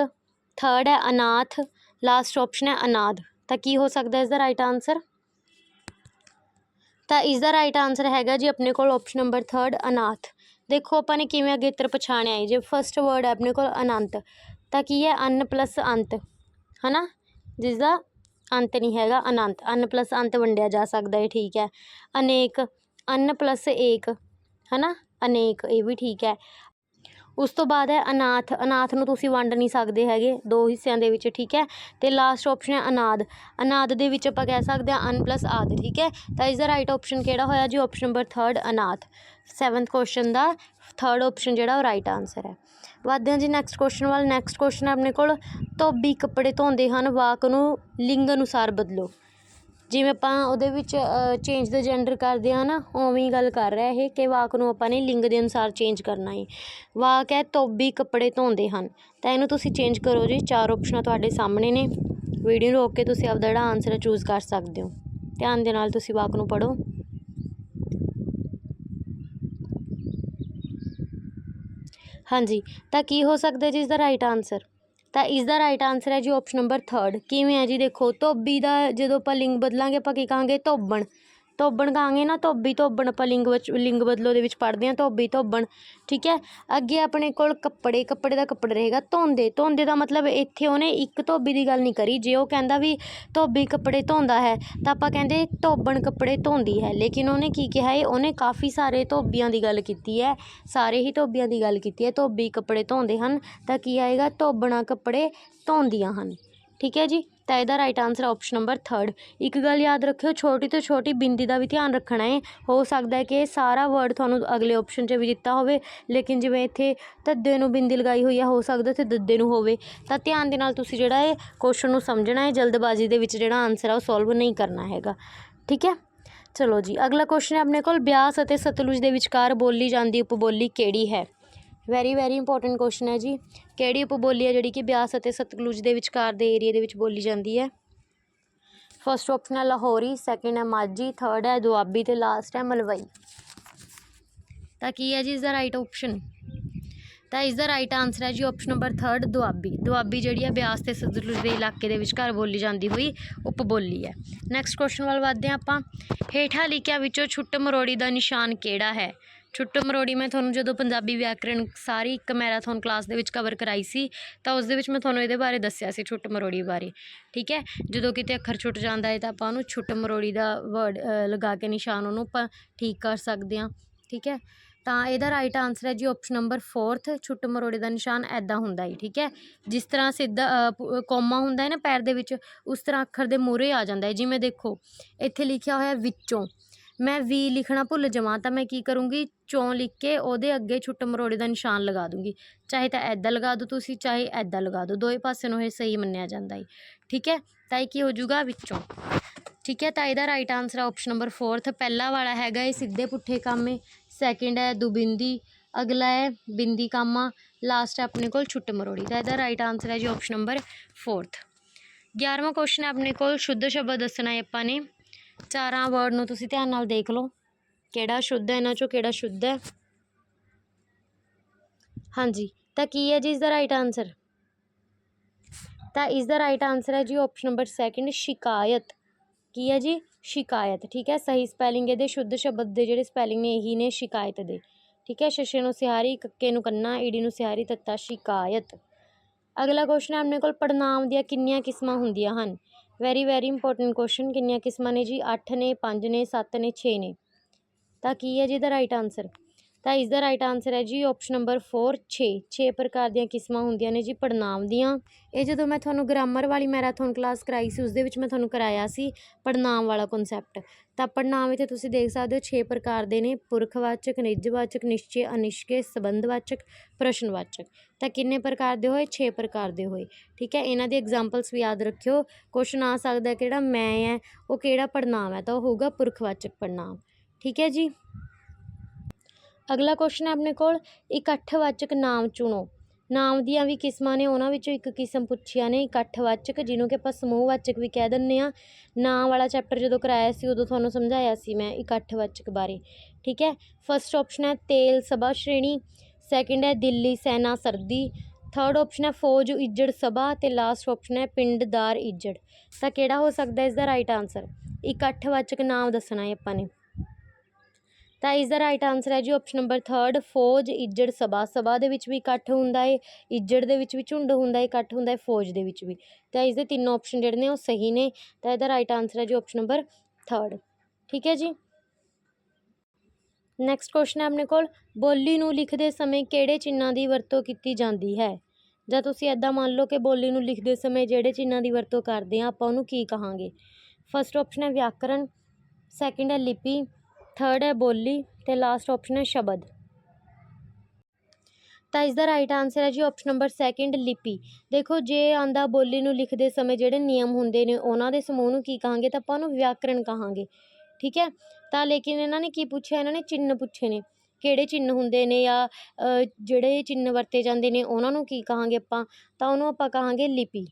ਥਰਡ ਹੈ ਅਨਾਥ ਲਾਸਟ ਆਪਸ਼ਨ ਹੈ ਅਨਾਦ। ਤਾਂ ਕੀ ਹੋ ਸਕਦਾ ਇਸ ਦਾ ਰਾਈਟ ਆਨਸਰ ਤਾਂ ਇਸ ਦਾ ਰਾਈਟ ਆਨਸਰ ਹੈਗਾ ਜੀ ਆਪਣੇ ਕੋਲ ਆਪਸ਼ਨ ਨੰਬਰ ਥਰਡ ਅਨਾਥ। ਦੇਖੋ ਆਪਾਂ ਨੇ ਕਿਵੇਂ ਅਗੇਤਰ ਪਛਾਣਿਆ ਹੈ ਜੇ ਫਸਟ ਵਰਡ ਹੈ ਆਪਣੇ ਕੋਲ ਅਨੰਤ ਤਾਂ ਕੀ ਹੈ ਅਨ ਪਲੱਸ ਅੰਤ ਹਨਾ ਜਿਸ ਦਾ ਅੰਤ ਨਹੀਂ ਹੈਗਾ ਅਨੰਤ ਅਨ ਪਲੱਸ ਅੰਤ ਵੰਡਿਆ ਜਾ ਸਕਦਾ ਹੈ ਠੀਕ ਹੈ ਅਨੇਕ ਅਨ ਪਲੱਸ ਏਕ ਹਨਾ ਅਨੇਕ ਇਹ ਵੀ ਠੀਕ ਹੈ ਉਸ ਤੋਂ ਬਾਅਦ ਹੈ ਅਨਾਥ। ਅਨਾਥ ਨੂੰ ਤੁਸੀਂ ਵੰਡ ਨਹੀਂ ਸਕਦੇ ਹੈਗੇ। ਦੋ ਹਿੱਸਿਆਂ ਦੇ ਵਿੱਚ, ਠੀਕ ਹੈ? ਅਤੇ ਲਾਸਟ ਆਪਸ਼ਨ ਹੈ ਅਨਾਦ। ਅਨਾਦ ਦੇ ਵਿੱਚ ਆਪਾਂ ਕਹਿ ਸਕਦੇ ਹਾਂ ਅਨ ਪਲੱਸ ਆਦ, ਠੀਕ ਹੈ? ਤਾਂ ਇਸ ਦਾ ਰਾਈਟ ਆਪਸ਼ਨ ਕਿਹੜਾ ਹੋਇਆ ਜੀ? ਆਪਸ਼ਨ ਨੰਬਰ 3rd ਅਨਾਥ। 7th ਕੁਐਸਚਨ ਦਾ 3rd ਆਪਸ਼ਨ ਜਿਹੜਾ ਉਹ ਰਾਈਟ ਆਨਸਰ ਹੈ। ਵੱਧਦੇ ਹਾਂ ਜੀ ਨੈਕਸਟ ਕੁਐਸਚਨ ਵੱਲ। ਨੈਕਸਟ ਕੁਐਸਚਨ ਆਪਣੇ ਕੋਲ, ਧੋਬੀ ਕੱਪੜੇ ਧੋਂਦੇ ਹਨ, ਵਾਕ ਨੂੰ, ਲਿੰਗ ਅਨੁਸਾਰ ਬਦਲੋ। ਜਿਵੇਂ ਆਪਾਂ ਉਹਦੇ ਵਿੱਚ ਚੇਂਜ ਦਾ ਜੈਂਡਰ ਕਰਦੇ ਹਾਂ ਨਾ, ਉਵੇਂ ਹੀ ਗੱਲ ਕਰ ਰਿਹਾ ਇਹ ਕਿ ਵਾਕ ਨੂੰ ਆਪਾਂ ਨੇ ਲਿੰਗ ਦੇ ਅਨੁਸਾਰ ਚੇਂਜ ਕਰਨਾ ਹੈ ਵਾਕ ਹੈ ਧੋਬੀ ਕੱਪੜੇ ਧੋਂਦੇ ਹਨ। ਤਾਂ ਇਹਨੂੰ ਤੁਸੀਂ ਚੇਂਜ ਕਰੋ ਜੀ, ਚਾਰ ਆਪਸ਼ਨਾਂ ਤੁਹਾਡੇ ਸਾਹਮਣੇ ਨੇ। ਵੀਡੀਓ ਨੂੰ ਰੋਕ ਕੇ ਤੁਸੀਂ ਆਪਦਾ ਜਿਹੜਾ ਆਨਸਰ ਹੈ ਚੂਜ਼ ਕਰ ਸਕਦੇ ਹੋ। ਧਿਆਨ ਦੇ ਨਾਲ ਤੁਸੀਂ ਵਾਕ ਨੂੰ ਪੜੋ ਹਾਂਜੀ, ਤਾਂ ਕੀ ਹੋ ਸਕਦਾ ਜੀ ਇਸ ਦਾ ਰਾਈਟ ਆਨਸਰ ਤਾਂ ਇਸ ਦਾ ਰਾਈਟ ਆਨਸਰ ਹੈ ਜੀ ਆਪਸ਼ਨ ਨੰਬਰ 3rd ਕਿਵੇਂ ਹੈ ਜੀ? ਦੇਖੋ, ਧੋਬੀ ਦਾ ਜਦੋਂ ਆਪਾਂ ਲਿੰਗ ਬਦਲਾਂਗੇ, ਆਪਾਂ ਕੀ ਕਹਾਂਗੇ? ਧੋਬਣ। ਧੋਬਣ ਕਹਾਂਗੇ ਨਾ, ਧੋਬੀ ਧੋਬਣ ਆਪਾਂ ਲਿੰਗ ਵਿੱਚ, ਲਿੰਗ ਬਦਲੋ ਦੇ ਵਿੱਚ ਪੜ੍ਹਦੇ ਹਾਂ, ਧੋਬੀ ਧੋਬਣ, ਠੀਕ ਹੈ? ਅੱਗੇ ਆਪਣੇ ਕੋਲ ਕੱਪੜੇ ਕੱਪੜੇ ਦਾ ਕੱਪੜਾ ਰਹੇਗਾ, ਧੋਂਦੇ। ਧੋਂਦੇ ਦਾ ਮਤਲਬ ਇੱਥੇ ਉਹਨੇ ਇੱਕ ਧੋਬੀ ਦੀ ਗੱਲ ਨਹੀਂ ਕਰੀ। ਜੇ ਉਹ ਕਹਿੰਦਾ ਵੀ ਧੋਬੀ ਕੱਪੜੇ ਧੋਂਦਾ ਹੈ, ਤਾਂ ਆਪਾਂ ਕਹਿੰਦੇ ਧੋਬਣ ਕੱਪੜੇ ਧੋਂਦੀ ਹੈ। ਲੇਕਿਨ ਉਹਨੇ ਕੀ ਕਿਹਾ ਹੈ? ਉਹਨੇ ਕਾਫੀ ਸਾਰੇ ਧੋਬੀਆਂ ਦੀ ਗੱਲ ਕੀਤੀ ਹੈ। ਸਾਰੇ ਹੀ ਧੋਬੀਆਂ ਦੀ ਗੱਲ ਕੀਤੀ ਹੈ। ਧੋਬੀ ਕੱਪੜੇ ਧੋਂਦੇ ਹਨ, ਤਾਂ ਕੀ ਆਏਗਾ? ਧੋਬਣਾ ਕੱਪੜੇ ਧੋਂਦੀਆਂ ਹਨ। ਠੀਕ ਹੈ ਜੀ? ਤਾਂ ਇਹਦਾ right answer option number 3rd ਇੱਕ ਗੱਲ ਯਾਦ ਰੱਖਿਓ, ਛੋਟੀ ਤੋਂ ਛੋਟੀ ਬਿੰਦੀ ਦਾ ਵੀ ਧਿਆਨ ਰੱਖਣਾ ਹੈ। ਹੋ ਸਕਦਾ ਹੈ ਕਿ ਇਹ ਸਾਰਾ ਵਰਡ ਤੁਹਾਨੂੰ ਅਗਲੇ ਆਪਸ਼ਨ 'ਚ ਵੀ ਦਿੱਤਾ ਹੋਵੇ, ਲੇਕਿਨ ਜਿਵੇਂ ਇੱਥੇ ਧੱਦੇ ਨੂੰ ਬਿੰਦੀ ਲਗਾਈ ਹੋਈ ਹੈ, ਹੋ ਸਕਦਾ ਇੱਥੇ ਦੱਦੇ ਨੂੰ ਹੋਵੇ। ਤਾਂ ਧਿਆਨ ਦੇ ਨਾਲ ਤੁਸੀਂ ਜਿਹੜਾ ਹੈ ਕੁਐਸਚਨ ਨੂੰ ਸਮਝਣਾ ਹੈ, ਜਲਦਬਾਜ਼ੀ ਦੇ ਵਿੱਚ ਜਿਹੜਾ ਆਨਸਰ ਆ ਉਹ ਸੋਲਵ ਨਹੀਂ ਕਰਨਾ ਹੈਗਾ। ਠੀਕ ਹੈ? ਚਲੋ ਜੀ, ਅਗਲਾ ਕੁਐਸਚਨ ਹੈ ਆਪਣੇ ਕੋਲ, ਬਿਆਸ ਅਤੇ ਸਤਲੁਜ ਦੇ ਵਿਚਕਾਰ ਬੋਲੀ ਜਾਂਦੀ ਉਪਬੋਲੀ ਕਿਹੜੀ ਹੈ? ਵੈਰੀ ਵੈਰੀ ਇੰਪੋਰਟੈਂਟ ਕੁਐਸਚਨ ਹੈ ਜੀ। ਕਿਹੜੀ ਉਪਬੋਲੀ ਹੈ ਜਿਹੜੀ ਕਿ ਬਿਆਸ ਅਤੇ ਸਤਲੁਜ ਦੇ ਵਿਚਕਾਰ ਦੇ ਏਰੀਆ ਦੇ ਵਿੱਚ ਬੋਲੀ ਜਾਂਦੀ ਹੈ? ਫਸਟ ਆਪਸ਼ਨ ਹੈ ਲਾਹੌਰੀ ਸੈਕਿੰਡ ਹੈ ਮਾਝੀ ਥਰਡ ਹੈ ਦੁਆਬੀ ਤੇ ਲਾਸਟ ਹੈ ਮਲਵਈ। ਤਾਂ ਕੀ ਹੈ ਜੀ ਇਸ ਦਾ ਰਾਈਟ ਆਪਸ਼ਨ ਤਾਂ ਇਸ ਦਾ ਰਾਈਟ ਆਨਸਰ ਹੈ ਜੀ option number 3rd Doabi. Doabi ਜਿਹੜੀ ਹੈ ਬਿਆਸ ਤੇ ਸਤਲੁਜ ਦੇ ਇਲਾਕੇ ਦੇ ਵਿਚਕਾਰ ਬੋਲੀ ਜਾਂਦੀ ਹੋਈ ਉਪਬੋਲੀ ਹੈ। ਨੈਕਸਟ ਕੁਐਸਚਨ ਵੱਲ ਵਧਦੇ ਹਾਂ ਆਪਾਂ। ਹੇਠਾਂ ਲਿਖਿਆਂ ਵਿੱਚੋਂ ਛੁੱਟ ਮਰੋੜੀ ਦਾ ਨਿਸ਼ਾਨ ਕਿਹੜਾ ਹੈ? ਛੁੱਟ ਮਰੋੜੀ ਮੈਂ ਤੁਹਾਨੂੰ ਜਦੋਂ ਪੰਜਾਬੀ ਵਿਆਕਰਣ ਸਾਰੀ ਇੱਕ ਮੈਰਾਥਨ ਕਲਾਸ ਦੇ ਵਿੱਚ ਕਵਰ ਕਰਾਈ ਸੀ, ਤਾਂ ਉਸ ਦੇ ਵਿੱਚ ਮੈਂ ਤੁਹਾਨੂੰ ਇਹਦੇ ਬਾਰੇ ਦੱਸਿਆ ਸੀ ਛੁੱਟ ਮਰੋੜੀ ਬਾਰੇ, ਠੀਕ ਹੈ? ਜਦੋਂ ਕਿਤੇ ਅੱਖਰ ਛੁੱਟ ਜਾਂਦਾ ਹੈ ਤਾਂ ਆਪਾਂ ਉਹਨੂੰ ਛੁੱਟ ਮਰੋੜੀ ਦਾ ਵਰਡ ਲਗਾ ਕੇ ਨਿਸ਼ਾਨ ਉਹਨੂੰ ਆਪਾਂ ਠੀਕ ਕਰ ਸਕਦੇ ਹਾਂ, ਠੀਕ ਹੈ? ਤਾਂ ਇਹਦਾ ਰਾਈਟ ਆਨਸਰ ਹੈ ਜੀ ਆਪਸ਼ਨ ਨੰਬਰ 4th ਛੁੱਟ ਮਰੋੜੇ ਦਾ ਨਿਸ਼ਾਨ ਐਦਾਂ ਹੁੰਦਾ ਹੈ, ਠੀਕ ਹੈ? ਜਿਸ ਤਰ੍ਹਾਂ ਸਿੱਧਾ ਕੋਮਾ ਹੁੰਦਾ ਹੈ ਨਾ ਪੈਰ ਦੇ ਵਿੱਚ, ਉਸ ਤਰ੍ਹਾਂ ਅੱਖਰ ਦੇ ਮੂਹਰੇ ਆ ਜਾਂਦਾ ਹੈ, ਜਿਵੇਂ ਦੇਖੋ, ਇੱਥੇ ਲਿਖਿਆ ਹੋਇਆ ਵਿੱਚੋਂ ਮੈਂ ਵੀ ਲਿਖਣਾ ਭੁੱਲ ਜਾਵਾਂ ਤਾਂ ਮੈਂ ਕੀ ਕਰੂੰਗੀ? ਚੋਂ ਲਿਖ ਕੇ ਉਹਦੇ ਅੱਗੇ ਛੁੱਟ ਮਰੋੜੇ ਦਾ ਨਿਸ਼ਾਨ ਲਗਾ ਦੂੰਗੀ। ਚਾਹੇ ਤਾਂ ਇੱਦਾਂ ਲਗਾ ਦਿਓ ਤੁਸੀਂ, ਚਾਹੇ ਇੱਦਾਂ ਲਗਾ ਦਿਓ ਦੋਵੇਂ ਪਾਸੇ ਨੂੰ ਇਹ ਸਹੀ ਮੰਨਿਆ ਜਾਂਦਾ ਹੈ ਠੀਕ ਹੈ? ਤਾਂ ਇਹ ਕੀ ਹੋ ਜਾਊਗਾ? ਵਿੱਚੋਂ। ਠੀਕ ਹੈ? ਤਾਂ ਇਹਦਾ ਰਾਈਟ ਆਨਸਰ ਹੈ ਆਪਸ਼ਨ ਨੰਬਰ 4th ਪਹਿਲਾ ਵਾਲਾ ਹੈਗਾ ਇਹ ਸਿੱਧੇ ਪੁੱਠੇ ਕਾਮੇ ਸੈਕਿੰਡ ਹੈ ਦੁਬਿੰਦੀ। ਅਗਲਾ ਹੈ ਬਿੰਦੀ ਕਾਮਾ ਲਾਸਟ ਹੈ ਆਪਣੇ ਕੋਲ ਛੁੱਟ ਮਰੋੜੀ। ਤਾਂ ਇਹਦਾ ਰਾਈਟ ਆਨਸਰ ਹੈ ਜੀ ਆਪਸ਼ਨ ਨੰਬਰ 4th 11ਵਾਂ ਕੁਐਸਚਨ ਹੈ ਆਪਣੇ ਕੋਲ। ਸ਼ੁੱਧ ਸ਼ਬਦ ਦੱਸਣਾ ਹੈ ਆਪਾਂ ਨੇ। ਚਾਰਾਂ ਵਰਡ ਨੂੰ ਤੁਸੀਂ ਧਿਆਨ ਨਾਲ ਦੇਖ ਲਓ। ਕਿਹੜਾ ਸ਼ੁੱਧ ਹੈ, ਇਹਨਾਂ ਚੋਂ ਕਿਹੜਾ ਸ਼ੁੱਧ ਹੈ? ਹਾਂਜੀ, ਤਾਂ ਕੀ ਹੈ ਜੀ ਇਸ ਦਾ ਰਾਈਟ ਆਨਸਰ ਤਾਂ ਇਸ ਦਾ ਰਾਈਟ ਆਨਸਰ ਹੈ ਜੀ ਆਪਸ਼ਨ ਨੰਬਰ ਸੈਕਿੰਡ ਸ਼ਿਕਾਇਤ। ਕੀ ਹੈ ਜੀ? ਸ਼ਿਕਾਇਤ, ਠੀਕ ਹੈ? ਸਹੀ ਸਪੈਲਿੰਗ ਇਹਦੇ, ਸ਼ੁੱਧ ਸ਼ਬਦ ਦੇ ਜਿਹੜੇ ਸਪੈਲਿੰਗ ਨੇ, ਇਹੀ ਨੇ ਸ਼ਿਕਾਇਤ ਦੇ। ਠੀਕ ਹੈ? ਸ਼ਸ਼ੇ ਨੂੰ ਸਿਹਾਰੀ, ਕੱਕੇ ਨੂੰ ਕੰਨਾ, ਈੜੀ ਨੂੰ ਸਿਹਾਰੀ, ਤੱਤਾ, ਸ਼ਿਕਾਇਤ। ਅਗਲਾ ਕੁਐਸਚਨ ਹੈ, ਆਪਣੇ ਕੋਲ ਪੜਨਾਮ ਦੀਆਂ ਕਿੰਨੀਆਂ ਕਿਸਮਾਂ ਹੁੰਦੀਆਂ ਹਨ? ਵੈਰੀ ਵੈਰੀ ਇੰਪੋਰਟੈਂਟ ਕੁਐਸਚਨ ਕਿੰਨੀਆਂ ਕਿਸਮਾਂ ਨੇ ਜੀ? ਅੱਠ ਨੇ, ਪੰਜ ਨੇ, ਸੱਤ ਨੇ, ਛੇ ਨੇ। ਤਾਂ ਕੀ ਹੈ ਜੀ ਇਹਦਾ ਰਾਈਟ ਆਨਸਰ ਤਾਂ ਇਸ ਦਾ ਰਾਈਟ ਆਨਸਰ ਹੈ ਜੀ ਆਪਸ਼ਨ ਨੰਬਰ 4 6 6 ਪ੍ਰਕਾਰ ਦੀਆਂ ਕਿਸਮਾਂ ਹੁੰਦੀਆਂ ਨੇ ਜੀ ਪੜਨਾਮ ਦੀਆਂ। ਇਹ ਜਦੋਂ ਮੈਂ ਤੁਹਾਨੂੰ ਗ੍ਰਾਮਰ ਵਾਲੀ ਮੈਰਾਥਨ ਕਲਾਸ ਕਰਾਈ ਸੀ ਉਸ ਦੇ ਵਿੱਚ ਮੈਂ ਤੁਹਾਨੂੰ ਕਰਾਇਆ ਸੀ ਪੜਨਾਮ ਵਾਲਾ ਕਨਸੈਪਟ ਤਾਂ ਪੜਨਾਮ ਇੱਥੇ ਤੁਸੀਂ ਦੇਖ ਸਕਦੇ ਹੋ 6 ਪ੍ਰਕਾਰ ਦੇ ਨੇ, ਪੁਰਖਵਾਚਕ, ਨਿਜਵਾਚਕ, ਨਿਸ਼ਚੈ, ਅਨਿਸ਼ਚੈ, ਸੰਬੰਧਵਾਚਕ, ਪ੍ਰਸ਼ਨਵਾਚਕ। ਤਾਂ ਕਿੰਨੇ ਪ੍ਰਕਾਰ ਦੇ ਹੋਏ? 6 ਪ੍ਰਕਾਰ ਦੇ ਹੋਏ। ਠੀਕ ਹੈ, ਇਹਨਾਂ ਦੀ ਐਗਜ਼ਾਮਪਲਸ ਵੀ ਯਾਦ ਰੱਖਿਓ। ਕੁਐਸਚਨ ਆ ਸਕਦਾ ਕਿਹੜਾ ਮੈਂ ਹੈ ਉਹ ਕਿਹੜਾ ਪੜਨਾਮ ਹੈ, ਤਾਂ ਉਹ ਹੋਊਗਾ ਪੁਰਖਵਾਚਕ ਪੜਨਾਮ ਠੀਕ ਹੈ ਜੀ? ਅਗਲਾ ਕੁਐਸਚਨ ਹੈ ਆਪਣੇ ਕੋਲ, ਇਕੱਠਵਾਚਕ ਨਾਮ ਚੁਣੋ। ਨਾਮ ਦੀਆਂ ਵੀ ਕਿਸਮਾਂ ਨੇ, ਉਹਨਾਂ ਵਿੱਚੋਂ ਇੱਕ ਕਿਸਮ ਪੁੱਛਿਆ ਨੇ, ਇਕੱਠਵਾਚਕ, ਜਿਹਨੂੰ ਕਿ ਆਪਾਂ ਸਮੂਹਵਾਚਕ ਵੀ ਕਹਿ ਦਿੰਦੇ ਆ ਨਾਮ ਵਾਲਾ ਚੈਪਟਰ ਜਦੋਂ ਕਰਾਇਆ ਸੀ, ਉਦੋਂ ਤੁਹਾਨੂੰ ਸਮਝਾਇਆ ਸੀ ਮੈਂ ਇਕੱਠਵਾਚਕ ਬਾਰੇ, ਠੀਕ ਹੈ? ਫਸਟ ਆਪਸ਼ਨ ਹੈ ਤੇਲ ਸਭਾ ਸ਼੍ਰੇਣੀ ਸੈਕਿੰਡ ਹੈ ਦਿੱਲੀ ਸੈਨਾ ਸਰਦੀ ਥਰਡ ਆਪਸ਼ਨ ਹੈ ਫੌਜ ਇੱਜੜ ਸਭਾ ਤੇ ਲਾਸਟ ਆਪਸ਼ਨ ਹੈ ਪਿੰਡਦਾਰ ਇੱਜੜ। ਤਾਂ ਕਿਹੜਾ ਹੋ ਸਕਦਾ ਇਸ ਦਾ ਰਾਈਟ ਆਨਸਰ ਇਕੱਠਵਾਚਕ ਨਾਮ ਦੱਸਣਾ ਹੈ ਆਪਾਂ ਨੇ। ਤਾਂ ਇਸ ਦਾ ਰਾਈਟ ਆਨਸਰ ਹੈ ਜੀ ਆਪਸ਼ਨ ਨੰਬਰ 3 ਫੌਜ, ਇੱਜੜ ਸਭਾ। ਸਭਾ ਦੇ ਵਿੱਚ ਵੀ ਇਕੱਠ ਹੁੰਦਾ ਹੈ ਇੱਜੜ ਦੇ ਵਿੱਚ ਵੀ ਝੁੰਡ ਹੁੰਦਾ ਏ, ਇਕੱਠ ਹੁੰਦਾ ਹੈ ਫੌਜ ਦੇ ਵਿੱਚ ਵੀ। ਤਾਂ ਇਸ ਦੇ ਤਿੰਨ ਆਪਸ਼ਨ ਜਿਹੜੇ ਨੇ ਉਹ ਸਹੀ ਨੇ, ਤਾਂ ਇਹਦਾ ਰਾਈਟ ਆਨਸਰ ਹੈ ਜੀ ਆਪਸ਼ਨ ਨੰਬਰ 3 ਠੀਕ ਹੈ ਜੀ? ਨੈਕਸਟ ਕੁਐਸਚਨ ਹੈ ਆਪਣੇ ਕੋਲ, ਬੋਲੀ ਨੂੰ ਲਿਖਦੇ ਸਮੇਂ ਕਿਹੜੇ ਚਿੰਨ੍ਹਾਂ ਦੀ ਵਰਤੋਂ ਕੀਤੀ ਜਾਂਦੀ ਹੈ? ਜਾਂ ਤੁਸੀਂ ਐਦਾਂ ਮੰਨ ਲਓ ਕਿ ਬੋਲੀ ਨੂੰ ਲਿਖਦੇ ਸਮੇਂ ਜਿਹੜੇ ਚਿੰਨ੍ਹਾਂ ਦੀ ਵਰਤੋਂ ਕਰਦੇ ਆ ਆਪਾਂ ਉਹਨੂੰ ਕੀ ਕਹਾਂਗੇ? ਫਸਟ ਆਪਸ਼ਨ ਹੈ ਵਿਆਕਰਣ ਸੈਕਿੰਡ ਹੈ ਲਿਪੀ ਥਰਡ ਹੈ ਬੋਲੀ ਤੇ ਲਾਸਟ ਆਪਸ਼ਨ ਹੈ ਸ਼ਬਦ। ਤਾਂ ਇਸ ਦਾ ਰਾਈਟ ਆਨਸਰ ਹੈ ਜੀ ਆਪਸ਼ਨ ਨੰਬਰ ਸੈਕਿੰਡ ਲਿਪੀ। ਦੇਖੋ, ਜੇ ਆਂਦਾ ਬੋਲੀ ਨੂੰ ਲਿਖਦੇ ਸਮੇਂ ਜਿਹੜੇ ਨਿਯਮ ਹੁੰਦੇ ਨੇ, ਉਹਨਾਂ ਦੇ ਸਮੂਹ ਨੂੰ ਕੀ ਕਹਾਂਗੇ ਤਾਂ ਆਪਾਂ ਉਹਨੂੰ ਵਿਆਕਰਣ ਕਹਾਂਗੇ। ਠੀਕ ਹੈ? ਤਾਂ ਲੇਕਿਨ ਇਹਨਾਂ ਨੇ ਕੀ ਪੁੱਛਿਆ? ਇਹਨਾਂ ਨੇ ਚਿੰਨ੍ਹ ਪੁੱਛੇ ਨੇ। ਕਿਹੜੇ ਚਿੰਨ੍ਹ ਹੁੰਦੇ ਨੇ ਜਾਂ ਜਿਹੜੇ ਚਿੰਨ੍ਹ ਵਰਤੇ ਜਾਂਦੇ ਨੇ, ਉਹਨਾਂ ਨੂੰ ਕੀ ਕਹਾਂਗੇ ਆਪਾਂ? ਤਾਂ ਉਹਨੂੰ ਆਪਾਂ ਕਹਾਂਗੇ ਲਿਪੀ।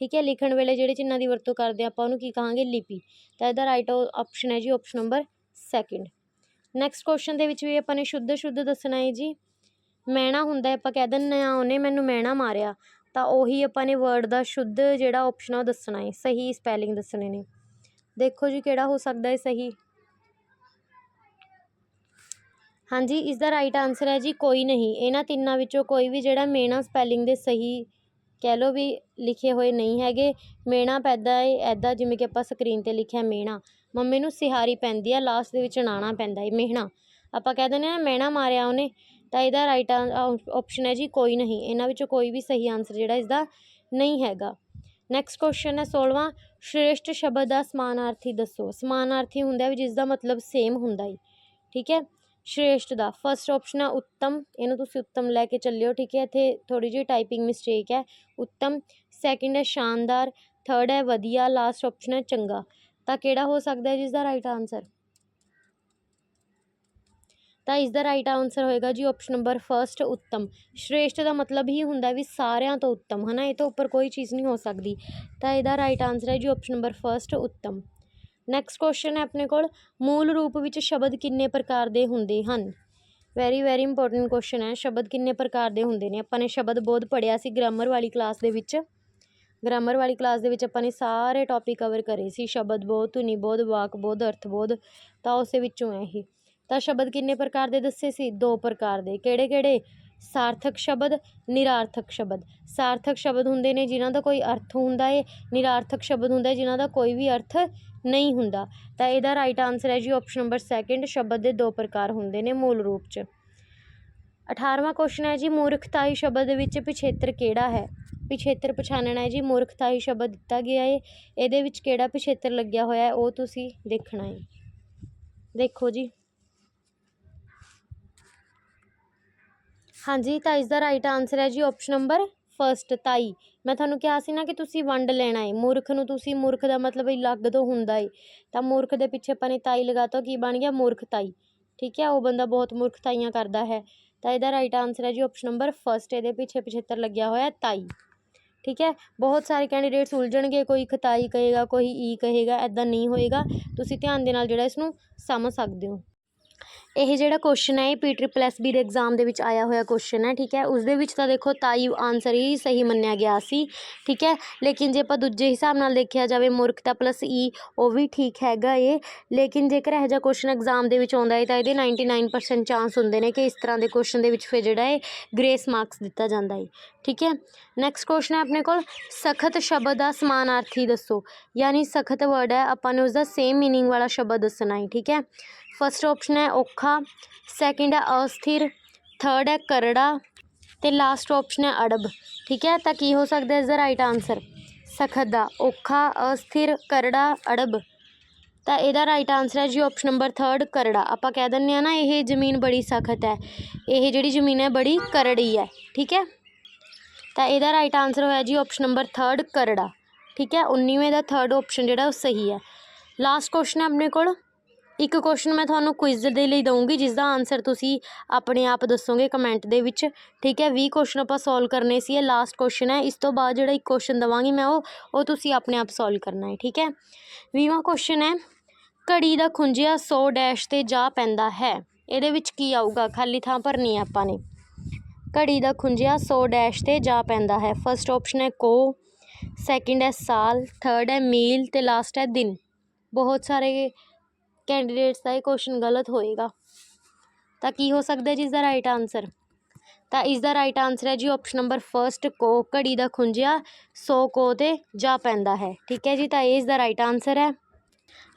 ਠੀਕ ਹੈ? ਲਿਖਣ ਵੇਲੇ ਜਿਹੜੇ ਚਿੰਨਾਂ ਦੀ ਵਰਤੋਂ ਕਰਦੇ ਆ ਆਪਾਂ, ਉਹਨੂੰ ਕੀ ਕਹਾਂਗੇ? ਲਿਪੀ। ਤਾਂ ਇਹਦਾ ਰਾਈਟ ਆਪਸ਼ਨ ਹੈ ਜੀ option number second next question ਦੇ ਵਿੱਚ ਵੀ ਆਪਾਂ ਨੇ ਸ਼ੁੱਧ ਸ਼ੁੱਧ ਦੱਸਣਾ ਹੈ ਜੀ। ਮੈਣਾ ਹੁੰਦਾ ਆਪਾਂ ਕਹਿ ਦਿੰਦੇ ਆ ਉਹਨੇ ਮੈਨੂੰ ਮੈਣਾ ਮਾਰਿਆ, ਤਾਂ ਉਹੀ ਆਪਾਂ ਨੇ ਵਰਡ ਦਾ ਸ਼ੁੱਧ ਜਿਹੜਾ ਆਪਸ਼ਨ ਆ ਉਹ ਦੱਸਣਾ ਹੈ, ਸਹੀ ਸਪੈਲਿੰਗ ਦੱਸਣੇ ਨੇ। ਦੇਖੋ ਜੀ ਕਿਹੜਾ ਹੋ ਸਕਦਾ ਹੈ ਸਹੀ। ਹਾਂਜੀ, ਇਸ ਦਾ ਰਾਈਟ ਆਨਸਰ ਹੈ ਜੀ, ਕੋਈ ਨਹੀਂ। ਇਹਨਾਂ ਤਿੰਨਾਂ ਵਿੱਚੋਂ ਕੋਈ ਵੀ ਜਿਹੜਾ ਮੇਣਾ ਸਪੈਲਿੰਗ ਦੇ ਸਹੀ ਕਹਿ ਲਓ ਵੀ ਲਿਖੇ ਹੋਏ ਨਹੀਂ ਹੈਗੇ। ਮੇਣਾ ਪੈਦਾ ਹੈ ਐਦਾਂ ਜਿਵੇਂ ਕਿ ਆਪਾਂ ਸਕਰੀਨ ਤੇ ਲਿਖਿਆ ਮੇਣਾ। ਮੰਮੀ ਨੂੰ ਸਿਹਾਰੀ ਪੈਂਦੀ ਆ ਲਾਸਟ ਦੇ ਵਿੱਚ ਨਾਣਾ ਪੈਂਦਾ ਹੈ ਮਿਹਣਾ। ਆਪਾਂ ਕਹਿ ਦਿੰਦੇ ਆ ਮੇਣਾ ਮਾਰਿਆ ਉਹਨੇ, ਤਾਂ ਇਹਦਾ ਰਾਈਟ ਆਪਸ਼ਨ ਹੈ ਜੀ ਕੋਈ ਨਹੀਂ। ਇਹਨਾਂ ਵਿੱਚੋਂ ਕੋਈ ਵੀ ਸਹੀ ਆਨਸਰ ਜਿਹੜਾ ਇਸਦਾ ਨਹੀਂ ਹੈਗਾ। ਨੈਕਸਟ ਕੁਐਸਚਨ ਹੈ 16ਵਾਂ ਸ਼੍ਰੇਸ਼ਟ ਸ਼ਬਦ ਦਾ ਸਮਾਨਾਰਥੀ ਦੱਸੋ। ਸਮਾਨਾਰਥੀ ਹੁੰਦਾ ਵੀ ਜਿਸ ਦਾ ਮਤਲਬ ਸੇਮ ਹੁੰਦਾ ਹੈ ਠੀਕ ਹੈ? ਸ਼੍ਰੇਸ਼ਟ ਦਾ ਫਸਟ ਆਪਸ਼ਨ ਹੈ ਉੱਤਮ, ਇਹਨੂੰ ਤੁਸੀਂ ਉੱਤਮ ਲੈ ਕੇ ਚੱਲਿਓ, ਠੀਕ ਹੈ? ਇੱਥੇ ਥੋੜੀ ਜਿਹੀ ਟਾਈਪਿੰਗ ਮਿਸਟੇਕ ਹੈ, ਉੱਤਮ। ਸੈਕਿੰਡ ਹੈ ਸ਼ਾਨਦਾਰ ਥਰਡ ਹੈ ਵਧੀਆ ਲਾਸਟ ਆਪਸ਼ਨ ਹੈ ਚੰਗਾ। ਤਾਂ ਕਿਹੜਾ ਹੋ ਸਕਦਾ ਹੈ ਜਿਸ ਦਾ ਰਾਈਟ ਆਨਸਰ ਤਾਂ ਇਸ ਦਾ ਰਾਈਟ ਆਨਸਰ ਹੋਏਗਾ ਜੀ ਆਪਸ਼ਨ ਨੰਬਰ ਫਰਸਟ ਉੱਤਮ। ਸ਼੍ਰੇਸ਼ਟ ਦਾ ਮਤਲਬ ਹੀ ਹੁੰਦਾ ਵੀ ਸਾਰਿਆਂ ਤੋਂ ਉੱਤਮ, ਹਨਾ? ਇਹ ਤੋਂ ਉੱਪਰ ਕੋਈ ਚੀਜ਼ ਨਹੀਂ ਹੋ ਸਕਦੀ। ਤਾਂ ਇਹਦਾ ਰਾਈਟ ਆਨਸਰ ਹੈ ਜੀ ਆਪਸ਼ਨ ਨੰਬਰ ਫਰਸਟ ਉੱਤਮ। ਨੈਕਸਟ ਕੁਐਸਚਨ ਹੈ ਆਪਣੇ ਕੋਲ, ਮੂਲ ਰੂਪ ਵਿੱਚ ਸ਼ਬਦ ਕਿੰਨੇ ਪ੍ਰਕਾਰ ਦੇ ਹੁੰਦੇ ਹਨ? ਵੈਰੀ ਵੈਰੀ ਇੰਪੋਰਟੈਂਟ ਕੁਐਸਚਨ ਹੈ। ਸ਼ਬਦ ਕਿੰਨੇ ਪ੍ਰਕਾਰ ਦੇ ਹੁੰਦੇ ਨੇ? ਆਪਾਂ ਨੇ ਸ਼ਬਦ ਬਹੁਤ ਪੜਿਆ ਸੀ ਗ੍ਰਾਮਰ ਵਾਲੀ ਕਲਾਸ ਦੇ ਵਿੱਚ। ਗ੍ਰਾਮਰ ਵਾਲੀ ਕਲਾਸ ਦੇ ਵਿੱਚ ਆਪਾਂ ਨੇ ਸਾਰੇ ਟੋਪਿਕ ਕਵਰ ਕਰੇ ਸੀ। ਸ਼ਬਦ ਬੋਧ ਧੁਨੀ ਬੋਧ ਵਾਕ ਬੋਧ ਅਰਥ ਬੋਧ ਤਾਂ ਉਸੇ ਵਿੱਚੋਂ ਹੈ ਇਹ। ਤਾਂ ਸ਼ਬਦ ਕਿੰਨੇ ਪ੍ਰਕਾਰ ਦੇ ਦੱਸੇ ਸੀ? ਦੋ ਪ੍ਰਕਾਰ ਦੇ। ਕਿਹੜੇ ਕਿਹੜੇ ਸਾਰਥਕ ਸ਼ਬਦ, ਨਿਰਾਰਥਕ ਸ਼ਬਦ। ਸਾਰਥਕ ਸ਼ਬਦ ਹੁੰਦੇ ਨੇ ਜਿਨ੍ਹਾਂ ਦਾ ਕੋਈ ਅਰਥ ਹੁੰਦਾ ਏ। ਨਿਰਾਰਥਕ ਸ਼ਬਦ ਹੁੰਦਾ ਹੈ ਜਿਨ੍ਹਾਂ ਦਾ ਕੋਈ ਵੀ ਅਰਥ ਨਹੀਂ ਹੁੰਦਾ। ਤਾਂ ਇਹਦਾ ਰਾਈਟ ਆਨਸਰ ਹੈ ਜੀ ਆਪਸ਼ਨ ਨੰਬਰ ਸੈਕਿੰਡ ਸ਼ਬਦ ਦੇ ਦੋ ਪ੍ਰਕਾਰ ਹੁੰਦੇ ਨੇ ਮੂਲ ਰੂਪ 'ਚ। 18ਵਾਂ ਕੁਐਸਚਨ ਹੈ ਜੀ ਮੂਰਖਤਾਈ ਸ਼ਬਦ ਵਿੱਚ ਪਿਛੇਤਰ ਕਿਹੜਾ ਹੈ? ਪਿਛੇਤਰ ਪਛਾਣਨਾ ਹੈ ਜੀ ਮੂਰਖਤਾਈ ਸ਼ਬਦ ਦਿੱਤਾ ਗਿਆ ਹੈ ਇਹਦੇ ਵਿੱਚ ਕਿਹੜਾ ਪਿਛੇਤਰ ਲੱਗਿਆ ਹੋਇਆ ਹੈ, ਉਹ ਤੁਸੀਂ ਦੇਖਣਾ ਹੈ। ਦੇਖੋ ਜੀ। ਹਾਂਜੀ ਤਾਂ ਇਸ ਦਾ ਰਾਈਟ ਆਨਸਰ ਹੈ ਜੀ ਆਪਸ਼ਨ ਨੰਬਰ ਫਰਸਟ ਤਾਈ। ਮੈਂ ਤੁਹਾਨੂੰ ਕਿਹਾ ਸੀ ਨਾ ਕਿ ਤੁਸੀਂ ਵੰਡ ਲੈਣਾ ਹੈ ਮੂਰਖ ਨੂੰ ਤੁਸੀਂ, ਮੂਰਖ ਦਾ ਮਤਲਬ ਹੀ ਲੱਗ ਤੋਂ ਹੁੰਦਾ ਹੈ ਤਾਂ ਮੂਰਖ ਦੇ ਪਿੱਛੇ ਆਪਾਂ ਨੇ ਤਾਈ ਲਗਾਤਾ ਕੀ ਬਣ ਗਿਆ? ਮੂਰਖ ਤਾਈ। ਠੀਕ ਹੈ, ਉਹ ਬੰਦਾ ਬਹੁਤ ਮੂਰਖਤਾਈਆਂ ਕਰਦਾ ਹੈ। ਤਾਂ ਇਹਦਾ ਰਾਈਟ ਆਨਸਰ ਹੈ ਜੀ ਆਪਸ਼ਨ ਨੰਬਰ ਫਰਸਟ ਇਹਦੇ ਪਿੱਛੇ ਪਿਛੇਤਰ ਲੱਗਿਆ ਹੋਇਆ ਤਾਈ। ਠੀਕ ਹੈ? ਬਹੁਤ ਸਾਰੇ ਕੈਂਡੀਡੇਟਸ ਉਲਝਣਗੇ, ਕੋਈ ਖਤਾਈ ਕਹੇਗਾ, ਕੋਈ ਈ ਕਹੇਗਾ ਇੱਦਾਂ ਨਹੀਂ ਹੋਏਗਾ। ਤੁਸੀਂ ਧਿਆਨ ਦੇ ਨਾਲ ਜਿਹੜਾ ਇਸ ਨੂੰ ਸਮਝ ਸਕਦੇ ਹੋ। ਇਹ ਜਿਹੜਾ ਕੁਐਸਚਨ ਹੈ, ਇਹ ਪੀ ਟ੍ਰਿਪਲ ਐਸ ਬੀ ਦੇ ਐਗਜ਼ਾਮ ਦੇ ਵਿੱਚ ਆਇਆ ਹੋਇਆ ਕੁਐਸਚਨ ਹੈ, ਠੀਕ ਹੈ? ਉਸ ਦੇ ਵਿੱਚ ਤਾਂ ਦੇਖੋ ਤਾਈ ਆਨਸਰ ਹੀ ਸਹੀ ਮੰਨਿਆ ਗਿਆ ਸੀ, ਠੀਕ ਹੈ? ਲੇਕਿਨ ਜੇ ਆਪਾਂ ਦੂਜੇ ਹਿਸਾਬ ਨਾਲ ਦੇਖਿਆ ਜਾਵੇ ਮੂਰਖਤਾ ਪਲੱਸ ਈ e, ਉਹ ਵੀ ਠੀਕ ਹੈਗਾ ਏ। ਲੇਕਿਨ ਜੇਕਰ ਇਹੋ ਜਿਹਾ ਕੁਐਸਚਨ ਐਗਜ਼ਾਮ ਦੇ ਵਿੱਚ ਆਉਂਦਾ ਹੈ ਤਾਂ ਇਹਦੇ 99% ਚਾਂਸ ਹੁੰਦੇ ਨੇ ਕਿ ਇਸ ਤਰ੍ਹਾਂ ਦੇ ਕੁਐਸਚਨ ਦੇ ਵਿੱਚ ਫਿਰ ਜਿਹੜਾ ਹੈ ਗ੍ਰੇਸ ਮਾਰਕਸ ਦਿੱਤਾ ਜਾਂਦਾ ਹੈ ਠੀਕ ਹੈ? ਨੈਕਸਟ ਕੁਐਸਚਨ ਹੈ ਆਪਣੇ ਕੋਲ, ਸਖਤ ਸ਼ਬਦ ਦਾ ਸਮਾਨਾਰਥੀ ਦੱਸੋ। ਯਾਨੀ ਸਖਤ ਵਰਡ ਹੈ, ਆਪਾਂ ਨੇ ਉਸ ਦਾ ਸੇਮ ਮੀਨਿੰਗ ਵਾਲਾ ਸ਼ਬਦ ਦੱਸਣਾ ਹੈ ਠੀਕ ਹੈ? ਫਸਟ ਆਪਸ਼ਨ ਹੈ ਔਖਾ ਸੈਕਿੰਡ ਹੈ ਅਸਥਿਰ ਥਰਡ ਹੈ ਕਰੜਾ ਤੇ ਲਾਸਟ ਆਪਸ਼ਨ ਹੈ ਅੜਬ। ਠੀਕ ਹੈ? ਤਾਂ ਕੀ ਹੋ ਸਕਦਾ ਇਸ ਦਾ ਰਾਈਟ ਆਨਸਰ ਸਖਤ ਦਾ। ਔਖਾ, ਅਸਥਿਰ, ਕਰੜਾ, ਅੜਬ। ਤਾਂ ਇਹਦਾ ਰਾਈਟ ਆਨਸਰ ਹੈ ਜੀ ਆਪਸ਼ਨ ਨੰਬਰ ਥਰਡ ਕਰੜਾ। ਆਪਾਂ ਕਹਿ ਦਿੰਦੇ ਆ ਨਾ, ਇਹ ਜ਼ਮੀਨ ਬੜੀ ਸਖਤ ਹੈ। ਇਹ ਜਿਹੜੀ ਜ਼ਮੀਨ ਹੈ, ਬੜੀ ਕਰੜੀ ਹੈ। ਠੀਕ ਹੈ? ਤਾਂ ਇਹਦਾ ਰਾਈਟ ਆਨਸਰ ਹੋਇਆ ਜੀ ਆਪਸ਼ਨ ਨੰਬਰ ਥਰਡ ਕਰੜਾ। ਠੀਕ ਹੈ? 19ਵੇਂ ਦਾ ਥਰਡ ਆਪਸ਼ਨ ਜਿਹੜਾ ਉਹ ਸਹੀ ਹੈ। ਲਾਸਟ ਕੁਐਸਚਨ ਹੈ ਆਪਣੇ ਕੋਲ। ਇੱਕ ਕੁਐਸਚਨ ਮੈਂ ਤੁਹਾਨੂੰ ਕੁਇਜ਼ ਦੇ ਲਈ ਦਊਂਗੀ ਜਿਸ ਦਾ ਆਨਸਰ ਤੁਸੀਂ ਆਪਣੇ ਆਪ ਦੱਸੋਗੇ ਕਮੈਂਟ ਦੇ ਵਿੱਚ। ਠੀਕ ਹੈ 20 ਕੁਐਸਚਨ ਆਪਾਂ ਸੋਲਵ ਕਰਨੇ ਸੀ, ਇਹ ਲਾਸਟ ਕੁਐਸਚਨ ਹੈ। ਇਸ ਤੋਂ ਬਾਅਦ ਜਿਹੜਾ ਇੱਕ ਕੁਐਸਚਨ ਦਵਾਂਗੀ ਮੈਂ ਉਹ ਉਹ ਤੁਸੀਂ ਆਪਣੇ ਆਪ ਸੋਲਵ ਕਰਨਾ ਹੈ, ਠੀਕ ਹੈ? 20ਵਾਂ ਕੁਐਸਚਨ ਹੈ, ਘੜੀ ਦਾ ਖੁੰਝਿਆ 100 ਡੈਸ਼ ਤੇ ਜਾ ਪੈਂਦਾ ਹੈ। ਇਹਦੇ ਵਿੱਚ ਕੀ ਆਊਗਾ? ਖਾਲੀ ਥਾਂ ਭਰਨੀ ਹੈ ਆਪਾਂ ਨੇ। ਘੜੀ ਦਾ ਖੁੰਝਿਆ 100 ਡੈਸ਼ ਤੇ ਜਾ ਪੈਂਦਾ ਹੈ। ਫਰਸਟ ਆਪਸ਼ਨ ਹੈ ਕੋ ਸੈਕਿੰਡ ਹੈ ਸਾਲ ਥਰਡ ਹੈ ਮੀਲ ਤੇ ਲਾਸਟ ਹੈ ਦਿਨ। ਬਹੁਤ ਸਾਰੇ ਕੈਂਡੀਡੇਟਸ ਦਾ ਇਹ ਕੁਐਸਚਨ ਗਲਤ ਹੋਏਗਾ। ਤਾਂ ਕੀ ਹੋ ਸਕਦਾ ਜੀ ਇਸ ਦਾ ਰਾਈਟ ਆਨਸਰ ਤਾਂ ਇਸ ਦਾ ਰਾਈਟ ਆਨਸਰ ਹੈ ਜੀ ਆਪਸ਼ਨ ਨੰਬਰ ਫਰਸਟ ਕੋ, ਘੜੀ ਦਾ ਖੁੰਝਿਆ 100 ਕੋ ਤੇ ਜਾ ਪੈਂਦਾ ਹੈ। ਠੀਕ ਹੈ ਜੀ, ਤਾਂ ਇਹ ਇਸ ਦਾ ਰਾਈਟ ਆਨਸਰ ਹੈ।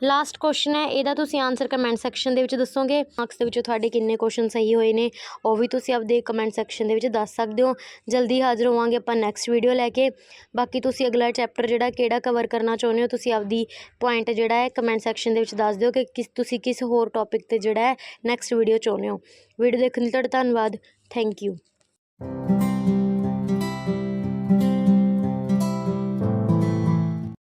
ਲਾਸਟ ਕੁਐਸਚਨ ਹੈ, ਇਹਦਾ ਤੁਸੀਂ ਆਨਸਰ ਕਮੈਂਟ ਸੈਕਸ਼ਨ ਦੇ ਵਿੱਚ ਦੱਸੋਗੇ। ਮਾਰਕਸ ਦੇ ਵਿੱਚੋਂ ਤੁਹਾਡੇ ਕਿੰਨੇ ਕੁਐਸਚਨ ਸਹੀ ਹੋਏ ਨੇ, ਉਹ ਵੀ ਤੁਸੀਂ ਆਪਦੇ ਕਮੈਂਟ ਸੈਕਸ਼ਨ ਦੇ ਵਿੱਚ ਦੱਸ ਸਕਦੇ ਹੋ। ਜਲਦੀ ਹਾਜ਼ਰ ਹੋਵਾਂਗੇ ਆਪਾਂ ਨੈਕਸਟ ਵੀਡੀਓ ਲੈ ਕੇ। ਬਾਕੀ ਤੁਸੀਂ ਅਗਲਾ ਚੈਪਟਰ ਜਿਹੜਾ ਕਿਹੜਾ ਕਵਰ ਕਰਨਾ ਚਾਹੁੰਦੇ ਹੋ, ਤੁਸੀਂ ਆਪਦੀ ਪੁਆਇੰਟ ਜਿਹੜਾ ਹੈ ਕਮੈਂਟ ਸੈਕਸ਼ਨ ਦੇ ਵਿੱਚ ਦੱਸ ਦਿਓ ਕਿ ਕਿਸ, ਤੁਸੀਂ ਕਿਸ ਹੋਰ ਟੌਪਿਕ ਤੇ ਜਿਹੜਾ ਹੈ ਨੈਕਸਟ ਵੀਡੀਓ ਚਾਹੁੰਦੇ ਹੋ। ਵੀਡੀਓ ਦੇਖਣ ਲਈ ਤੁਹਾਡਾ ਧੰਨਵਾਦ। Thank you